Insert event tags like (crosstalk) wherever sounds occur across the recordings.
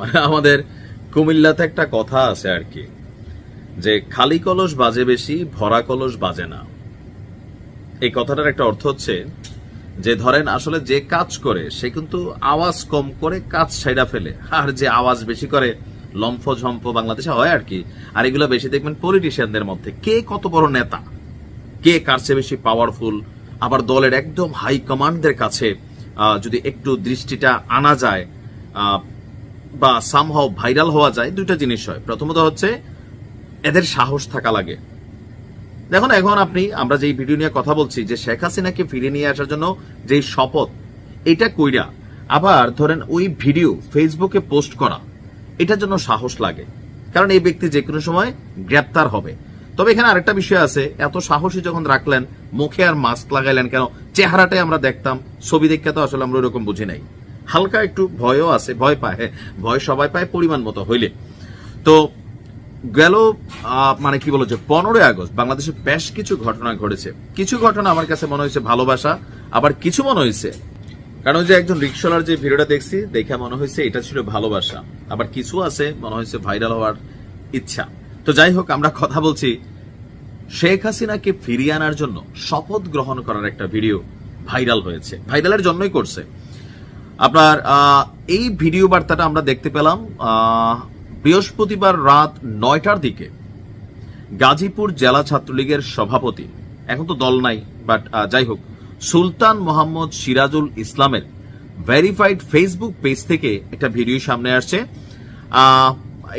মানে আমাদের কুমিল্লাতে একটা কথা আছে আর কি, যে খালি কলস বাজে বেশি, ভরা কলস বাজে না। এই কথাটার একটা অর্থ হচ্ছে যে ধরেন আসলে যে কাজ করে, সে কিন্তু আওয়াজ কম করে কাজ ছাইড়া ফেলে। আর যে আওয়াজ বেশি করে লম্ফ ঝম্প বাংলাদেশে হয় আর কি, আর এগুলো বেশি দেখবেন পলিটিশিয়ানদের মধ্যে। কে কত বড় নেতা? কে কার চেয়ে বেশি পাওয়ারফুল আবার দলের একদম হাই কমান্ডদের কাছে যদি একটু দৃষ্টিটা আনা যায় বা সামহাও ভাইরাল হওয়া যায়, দুইটা জিনিস হয়। প্রথমত হচ্ছে, এদের সাহস থাকা লাগে। দেখুন, এখন আপনি, আমরা যেই ভিডিও নিয়ে কথা বলছি, যে শেখ হাসিনাকে ফিরিয়ে নিয়ে আসার জন্য যে শপথ, এটা কইরা আবার ধরেন ওই ভিডিও ফেসবুকে পোস্ট করা, এটার জন্য সাহস লাগে। কারণ এই ব্যক্তি যে কোনো সময় গ্রেপ্তার হবে। তবে এখানে আরেকটা বিষয় আছে, এত সাহসী যখন রাখলেন, মুখে আর মাস্ক লাগাইলেন কেন? চেহারাটাই আমরা দেখতাম, ছবি দেখতে তো আসলে আমরা ওরকম বুঝি নাই। হালকা একটু ভয়ও আছে ভয় পায় হ্যাঁ, ভয় সবাই পায় পরিমাণ মতো হইলে। তো গেল মানে কি বলো যে পনেরোই আগস্ট বাংলাদেশে বেশ কিছু ঘটনা ঘটেছে। কিছু ঘটনা আমার কাছে মনে হয়েছে ভালোবাসা আবার কিছু মনে হয়েছে কারণ যে একজন রিক্সাওয়ালার যে ভিডিওটা দেখছি দেখে মনে হয়েছে এটা ছিল ভালোবাসা। আবার কিছু আছে মনে হয়েছে ভাইরাল হওয়ার ইচ্ছা। তো যাই হোক আমরা কথা বলছি শেখ হাসিনাকে ফিরিয়ে আনার জন্য শপথ গ্রহণ করার একটা ভিডিও ভাইরাল হয়েছে। ভাইরালের জন্যই করছে। আপনার এই ভিডিও বার্তাটা আমরা দেখতে পেলাম বৃহস্পতিবার রাত নয়টার দিকে গাজীপুর জেলা ছাত্রলীগের সভাপতি, এখন তো দল নাই, বাট যাই হোক, সুলতান মোহাম্মদ সিরাজুল ইসলামের ভেরিফাইড ফেসবুক পেজ থেকে একটা ভিডিও সামনে আসছে।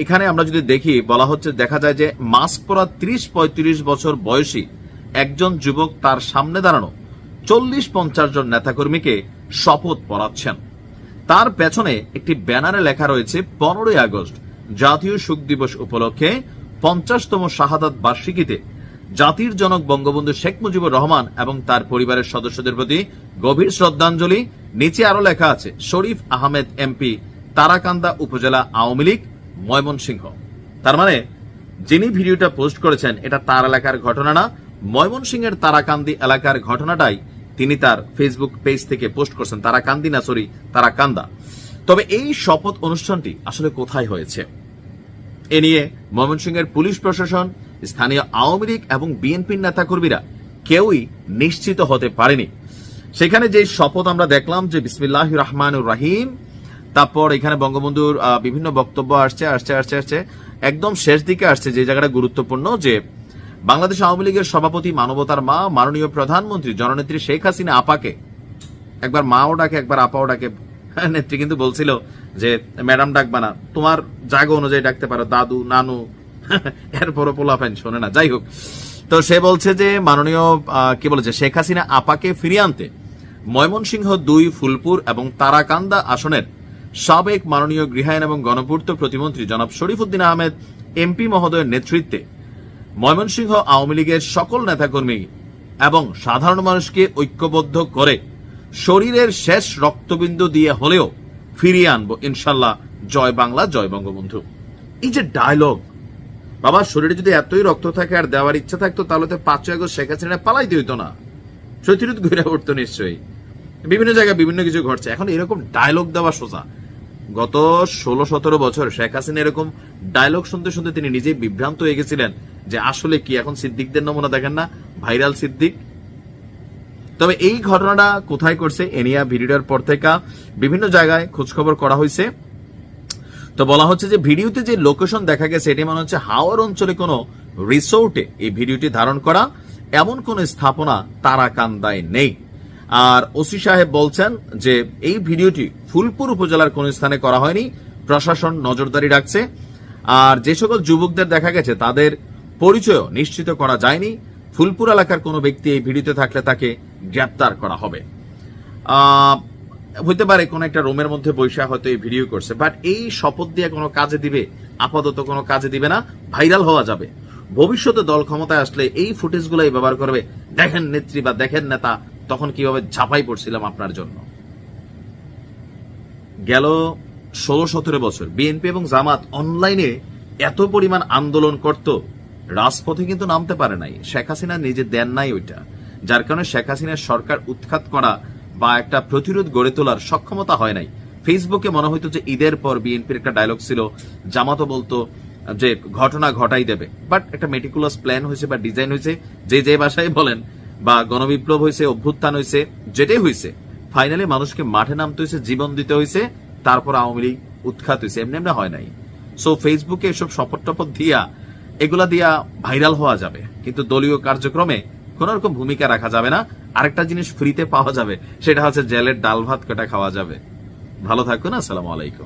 এখানে আমরা যদি দেখি, বলা হচ্ছে, দেখা যায় যে মাস্ক পরা ত্রিশ পঁয়ত্রিশ বছর বয়সী একজন যুবক তার সামনে দাঁড়ানো চল্লিশ পঞ্চাশ জন নেতাকর্মীকে শপথ পড়াচ্ছেন তার পেছনে একটি ব্যানারে লেখা রয়েছে পনেরোই আগস্ট, জাতীয় শোক দিবস উপলক্ষে পঞ্চাশতম শাহাদাত বার্ষিকীতে জাতির জনক বঙ্গবন্ধু শেখ মুজিবুর রহমান এবং তার পরিবারের সদস্যদের প্রতি গভীর শ্রদ্ধাঞ্জলি। নিচে আরও লেখা আছে, শরীফ আহমেদ এমপি, তারাকান্দা উপজেলা আওয়ামী লীগ, ময়মনসিংহ। তার মানে যিনি ভিডিওটা পোস্ট করেছেন, এটা তার এলাকার ঘটনা না। ময়মনসিংহের তারাকান্দি এলাকার ঘটনাটাই তিনি তার ফেসবুক পেজ থেকে পোস্ট করছেন তারাকান্দি না সরি তারাকান্দা তবে এই শপথ অনুষ্ঠানটি আসলে কোথায় হয়েছে? এ নিয়ে ময়মনসিংহের পুলিশ প্রশাসন, স্থানীয় আওয়ামী লীগ এবং বিএনপির নেতাকর্মীরা কেউই নিশ্চিত হতে পারেনি। সেখানে যে শপথ আমরা দেখলাম যে বিসমিল্লাহ রহমানুর রাহিম, তারপর এখানে বঙ্গবন্ধুর বিভিন্ন বক্তব্য আসছে আসছে আসছে আসছে, একদম শেষ দিকে আসছে যে জায়গাটা গুরুত্বপূর্ণ যে বাংলাদেশ আওয়ামী লীগের সভাপতি মানবতার মা, মাননীয় প্রধানমন্ত্রী জননেত্রী শেখ হাসিনা আপাকে। একবার মাও ডাকে, একবার আপাও ডাকে। (laughs) নেত্রী কিন্তু বলছিল যে, ম্যাডাম ডাকবা না। তোমার জায়গা অনুযায়ী ডাকতে পারো, দাদু, নানু। (laughs) এরপরও পোলাফেন শোনে না। যাই হোক। তো সে বলছে যে, মাননীয় কি বলেছে শেখ হাসিনা আপাকে ফিরিয়ে আনতে ময়মনসিংহ দুই, ফুলপুর এবং তারাকান্দা আসনের সাবেক মাননীয় গৃহায়ন এবং গণপূর্ত প্রতিমন্ত্রী জনাব শরীফুদ্দিন আহমেদ এমপি মহোদয়ের নেতৃত্বে ময়মনসিংহ আওয়ামী লীগের সকল নেতাকর্মী এবং সাধারণ মানুষকে ঐক্যবদ্ধ করে শরীরের শেষ রক্তবিন্দু দিয়ে হলেও ফিরিয়ে আনব, ইনশাল্লাহ। জয় বাংলা, জয় বঙ্গবন্ধু। এই যে ডায়লগ বাবা, শরীরে যদি এতই রক্ত থাকে আর দেওয়ার ইচ্ছা থাকতো, তাহলে তো পাঁচই আগস্ট শেখ হাসিনা পালাইতে হইতো না। সত্যিরুদ ঘুরে উঠতো নিশ্চয়ই। বিভিন্ন জায়গায় বিভিন্ন কিছু ঘটছে। এখন এরকম ডায়লগ দেওয়া সোজা। গত ষোলো সতেরো বছর শেখ হাসিনা এরকম ডায়লগ শুনতে শুনতে তিনি নিজেই বিভ্রান্ত হয়ে গেছিলেন। যে আসলে কি? এখন সিদ্দিকদের নমুনা দেখেন না, ভাইরাল সিদ্দিক। তবে এই ঘটনাটা কোথায় করছে এনিয়া ভিডিওটার পর থেকে বিভিন্ন জায়গায় খোঁজখবর করা হয়েছে। তো বলা হচ্ছে যে ভিডিওতে যে লোকেশন দেখা গেছে, এটি মনে হচ্ছে হাওয়ার অঞ্চলে কোনো রিসোর্টে এই ভিডিওটি ধারণ করা। এমন কোন স্থাপনা তারাকান্দায় নেই। আর ওসি সাহেব বলছেন যে এই ভিডিওটি ফুলপুর উপজেলার কোন স্থানে করা হয়নি, প্রশাসন নজরদারি রাখছে। আর যে সকল যুবকদের দেখা গেছে, তাদের পরিচয় নিশ্চিত করা যায়নি। ফুলপুর এলাকার কোনো ব্যক্তি এই ভিডিওতে থাকলে তাকে গ্রেপ্তার করা হবে। হইতে পারে কোন একটা রুমের মধ্যে বৈশা হয়তো এই ভিডিও করছে বাট এই শপথ দিয়ে কোনো কাজে দিবে, আপাতত কোনো কাজে দিবে না, ভাইরাল হওয়া যাবে। ভবিষ্যতে দল ক্ষমতায় আসলে এই ফুটেজ গুলাই ব্যবহার করবে। দেখেন নেত্রী বা দেখেন নেতা, তখন কীভাবে ঝাঁপাই পড়ছিলাম আপনার জন্য। গেল ষোলো সতেরো বছর, বিএনপি এবং জামাত অনলাইনে এত পরিমাণ আন্দোলন করত রাজপথে কিন্তু নামতে পারে নাই। শেখ হাসিনা নিজে দেন নাই ওইটা। যার কারণে শেখ হাসিনার সরকার উৎখাত করা বা একটা প্রতিরোধ গড়ে তোলার সক্ষমতা হয় নাই। ফেসবুকে মনে হইতো যে ঈদের পর বিএনপির একটা ডায়লগ ছিল, জামাতো বলতো যে ঘটনা ঘটাই দেবে। বাট একটা মেটিকুলাস প্ল্যান হয়েছে বা ডিজাইন হয়েছে, যে যে ভাষায় বলেন বা গণবিপ্লব হয়েছে, অভ্যুত্থান হয়েছে, যেটাই হয়েছে ফাইনালি মানুষকে মাঠে নামতে হয়েছে, জীবন দিতে হয়েছে, তারপর আওয়ামী লীগ উৎখাত হয়েছে, এমনি এমনি হয় নাই। সো ফেসবুকে এসব শপথ টপথ দিয়া এগুলা দিয়া ভাইরাল হওয়া যাবে। কিন্তু দলীয় কার্যক্রমে কোন রকম ভূমিকা রাখা যাবে না। আরেকটা জিনিস ফ্রিতে পাওয়া যাবে, সেটা হচ্ছে জেলের ডাল ভাত কটা খাওয়া যাবে। ভালো থাকুন, আসসালামু আলাইকুম।